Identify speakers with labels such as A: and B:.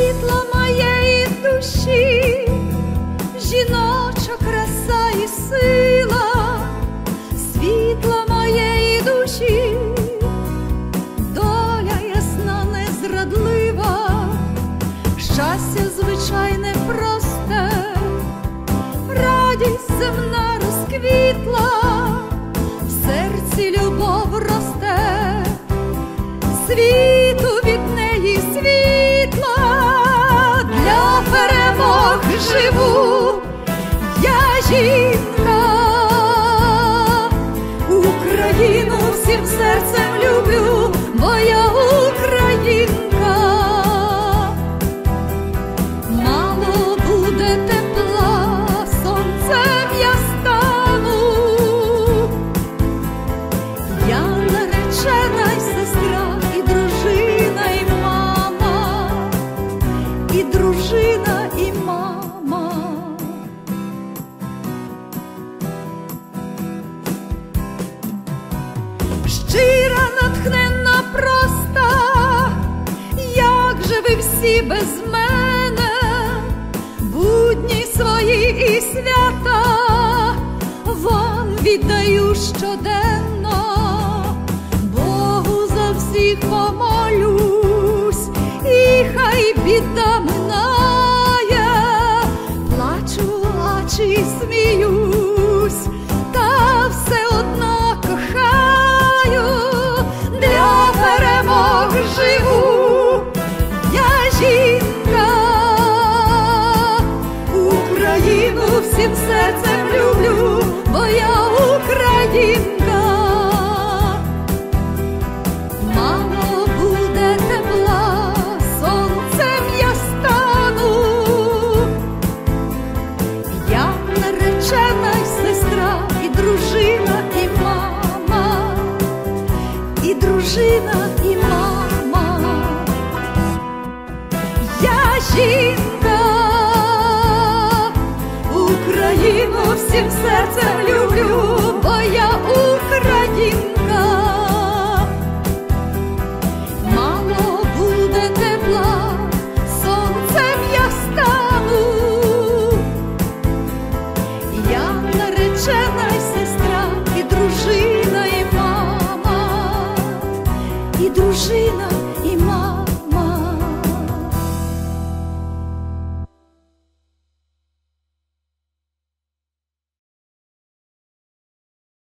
A: світло моєї душі, жіноча краса і сила, світло моєї душі, доля ясна, незрадлива, щастя звичайне просте, радість земна розквітла, в серці любов росте. світ живу, я жінка, Україну всім серцем люблю, моя Українка, мало буде тепла, сонцем я стану, я наречена й сестра, і дружина, і мама, і дружина, щира, натхненна, проста, як же ви всі без мене, будні свої і свята, вам віддаю щоденно, Богу за всіх помолюсь, і хай біда минає, плачу, а чи сміюсь, всім серцем люблю, бо я українка. Мало буде тепла, сонцем я стану, я наречена й сестра, і дружина, і мама, і дружина, і мама, я жінка, Україну всім серцем люблю, бо я українка, мало буде тепла, сонцем я стану, я наречена й сестра, і дружина, і мама, і дружина.